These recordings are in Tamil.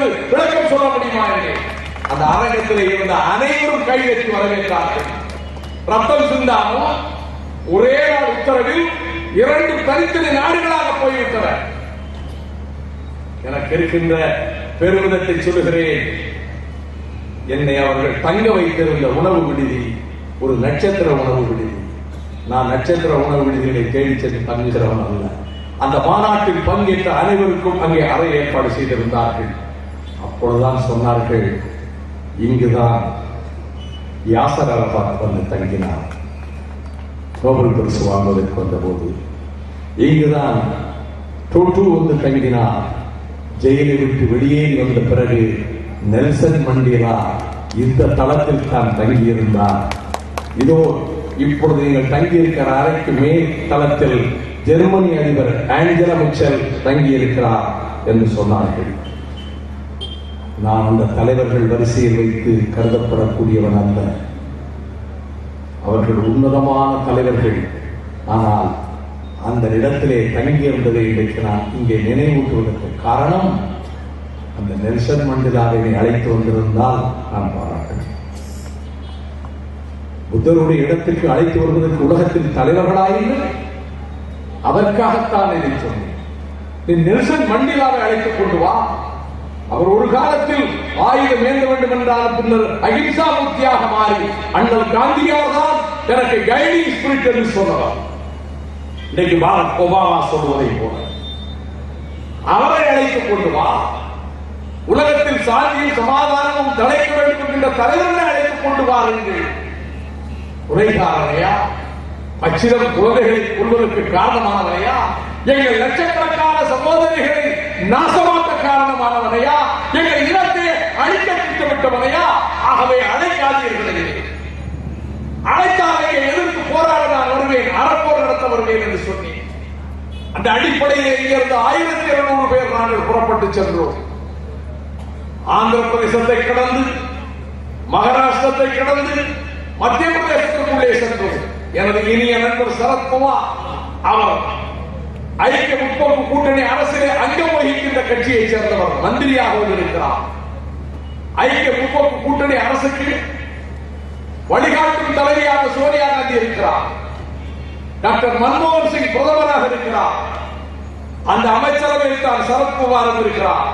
இருக்கிறது விளக்கம் சொல்ல முடியுமா என்று அந்த அரங்கத்தில் இருந்த அனைவரும் கைதட்டி வரவேற்றார்கள். ரத்தம் சிந்தாமல் ஒரே நாள் உத்தரவில் இரண்டு தனித்தனி நாடுகளாக போய்விட்டன. எனக்கு இருக்கின்ற பெருமிதத்தை சொல்லுகிறேன். என்னை அவர்கள் தங்க வைத்திருந்த உணவு விடுதி ஒரு நட்சத்திர உணவு விடுதி. நான் நட்சத்திர உணவு விடுதிகளை தேடி சென்று தங்குகிறவன் அல்ல. அந்த மாநாட்டில் பங்கேற்ற அனைவருக்கும் அங்கே அறை ஏற்பாடு செய்திருந்தார்கள். அப்பொழுதுதான் சொன்னார்கள் இங்குதான் யாசர் அரபாத் வந்து தங்கினார். நோபல் பரிசு வாங்குவதற்கு வந்தபோது இங்குதான் டோட்டு வந்து தங்கினார். ஜெயிலை விட்டு வெளியேறி வந்த பிறகு நெல்சன் மண்டேலா இந்த தளத்தில் தான் தங்கியிருந்தார். இதோ இப்பொழுது நீங்கள் தங்கியிருக்கிற அறைக்கு மேல் தளத்தில் ஜெர்மனி அதிபர் ஆஞ்சலா மிச்சல் தங்கியிருக்கிறார் என்று சொன்னார்கள். நான் அந்த தலைவர்கள் வரிசையில் வைத்து கருதப்படக்கூடியவன் அல்ல. அவர்கள் உன்னதமான தலைவர்கள். ஆனால் அந்த இடத்திலே தங்கியிருந்ததை இன்றைக்கு நான் இங்கே நினைவூட்டுவதற்கு காரணம் அந்த நெல்சன் மண்டேலாவை அழைத்து வந்திருந்தால் நான் பாராட்டுகிறேன் புத்தருடைய இடத்திற்கு அழைத்து வருவதற்கு உலகத்தில் தலைவர்களாயில்லை அதற்காகத்தான் இதை சொன்னேன். நீ நெல்சன் மண்டேலாவை அழைத்துக் கொண்டு வா. அவர் ஒரு காலத்தில் ஆயுதம் ஏந்த வேண்டும் என்றால் பின்னர் அகிம்சா முக்தியாக மாறி அண்ணல் காந்தியார் தான் எனக்கு கைடிங் ஸ்பிரிட் என்று சொன்னவர். இன்னைக்கு பாரத் ஒபாமா சொல்வதை போல. அவரை அழைத்துக் கொண்டு வா. உலகத்தில் சாந்தியும் சமாதானமும் தலைக்க வேண்டும் என்ற தலைவரை அழைத்துக் கொண்டு வாருங்கள் உரைகாரனையா அச்சிதம் குழந்தைகளை கொள்வதற்கு காரணமானவரையா எங்கள் லட்சக்கணக்கான சகோதரிகளை நாசமாக்க காரணமானவனையா? எங்கள் இனத்தை அழிக்க திட்டமிட்டவனையா ஆகவே அழைக்காதீர்களே. அழைத்தாலே எதிர்த்து போராட நான் வருவேன் அறப்போர் நடத்த வருவேன் என்று சொன்னேன். அந்த அடிப்படையில் இங்கிருந்து ஆயிரத்தி இருநூறு பேர் நாங்கள் புறப்பட்டு சென்றோம். ஆந்திர பிரதேசத்தை கடந்து மகாராஷ்டிரத்தை கடந்து மத்திய பிரதேசத்திற்குள்ளே சென்றோம். எனது இனிய நண்பர் சரத்குமார் அவர் ஐக்கிய முற்போக்கு கூட்டணி அரசிலே அங்கம் வகிக்கின்ற கட்சியை சேர்ந்தவர் மந்திரியாக இருக்கிறார். ஐக்கிய முற்போக்கு கூட்டணி அரசுக்கு வழிகாட்டும் தலைவியாக சோனியா காந்தி இருக்கிறார். டாக்டர் மன்மோகன் சிங் பிரதமராக இருக்கிறார். அந்த அமைச்சரவையில் தான் சரத்குமார் இருக்கிறார்.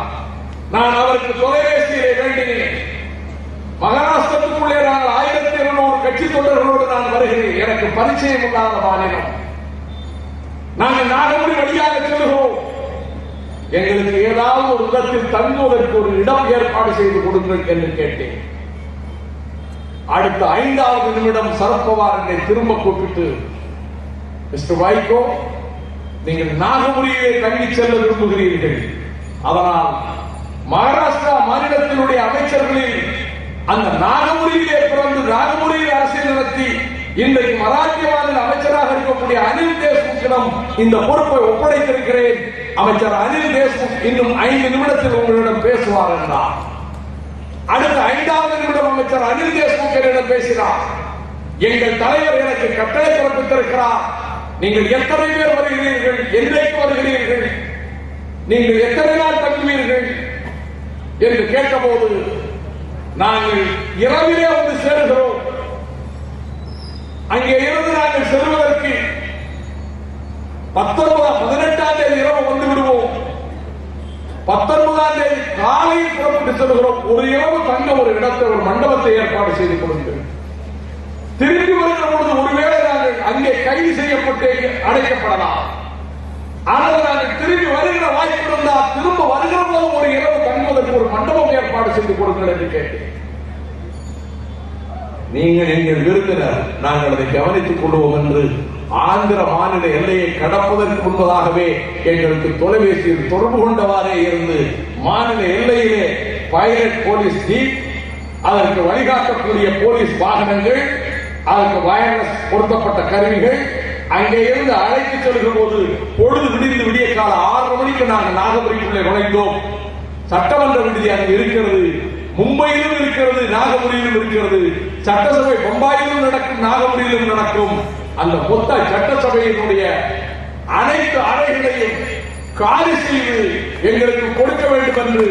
நான் அவருக்கு தொலைபேசியிலே வேண்டினேன். மகாராஷ்டிரத்துக்குள்ளே நாங்கள் ஆயிரத்தி இருநூறு கட்சி தொண்டர்களோடு நான் வருகிறேன். எனக்கு பரிச்சயம் இல்லாத மாநிலம். நாங்கள் நாகமுடி வழியாக செல்கிறோம் எங்களுக்கு ஏதாவது ஒரு இடத்தில் தங்குவதற்கு ஒரு இடம் ஏற்பாடு செய்து கொடுங்கள் என்று கேட்டேன். அடுத்த ஐந்தாவது நிமிடம் சரத்பவார் என்னை திரும்ப கூப்பிட்டு மிஸ்டர் வைகோ நீங்கள் நாகமுடியிலே தங்கி செல்ல விரும்புகிறீர்கள். அதனால் மகாராஷ்டிரா மாநிலத்தினுடைய அமைச்சர்களில் அந்த நாகமுடியிலே பிறந்து நாகமுடியில் அரசியல் நடத்தி இன்றைக்கு மராஜ் மாநில இருக்கக்கூடிய அனில் தேஷ்முக்கிடம் இந்த பொறுப்பை ஒப்படைத்திருக்கிறேன். அமைச்சர் அனில் தேஷ்முக் இன்னும் ஐந்து நிமிடத்தில் உங்களிடம் பேசுவார் என்றார். அடுத்த ஐந்தாவது நிமிடம் அமைச்சர் அனில் தேஷ்முக் என்னிடம் பேசினார். எங்கள் தலைவர் எனக்கு கட்டளை பிறப்பித்திருக்கிறார். நீங்கள் எத்தனை பேர் வருகிறீர்கள்? என்றைக்கு வருகிறீர்கள்? நீங்கள் எத்தனை நாள் தங்குவீர்கள்? என்று கேட்டபோது நாங்கள் இரவிலே வந்து சேருகிறோம். அங்கே இருந்து நாங்கள் செல்வதற்கு பத்தொன்பதாம் பதினெட்டாம் தேதி இரவு வந்து விடுவோம் பத்தொன்பதாம் தேதி காலையில் புறப்பட்டு செல்கிறோம். ஒரு இரவு தங்க ஒரு இடத்தை ஒரு மண்டபத்தை ஏற்பாடு செய்து கொள்கிறோம் திரும்பி வருகிற பொழுது ஒருவேளை நாங்கள் அங்கே கைது செய்யப்பட்டு அடைக்கப்படலாம். ஆனால் நாங்கள் திரும்பி வருகிற வாய்ப்பு இருந்தால் திரும்ப வருகிற போது ஒரு இரவு தங்குவதற்கு ஒரு மண்டபம் ஏற்பாடு செய்து கொடுங்கள் என்று கேட்டேன். நீங்கள் எங்கள் விருந்தினர். நாங்கள் அதை கவனித்துக் கொள்வோம் என்று ஆந்திர மாநில எல்லையை கடப்பதற்கு முன்பதாகவே எங்களுக்கு தொலைபேசியில் தொடர்பு கொண்டவாறே இருந்து மாநில எல்லையிலே பைலட் போலீஸ் ஜீப் அதற்கு வழிகாட்டக்கூடிய போலீஸ் வாகனங்கள் அதற்கு வயர்லெஸ் பொருத்தப்பட்ட கருவிகள் அங்கே இருந்து அழைத்து செல்கிற போது பொழுது விடிந்து விடிய கால ஆறு மணிக்கு நாங்கள் நாகபுரிக்குள்ளே நுழைந்தோம். சட்டமன்ற விடுதி அங்கு இருக்கிறது. மும்பையிலும் இருக்கிறது நாகபுரியிலும் இருக்கிறது. சட்டசபை பம்பாயிலும் நடக்கும் நாகபுரியிலும் நடக்கும். அந்த மொத்த சட்டசபையினுடைய அனைத்து அறைகளையும் காலி செய்து எங்களுக்கு கொடுக்க வேண்டும் என்று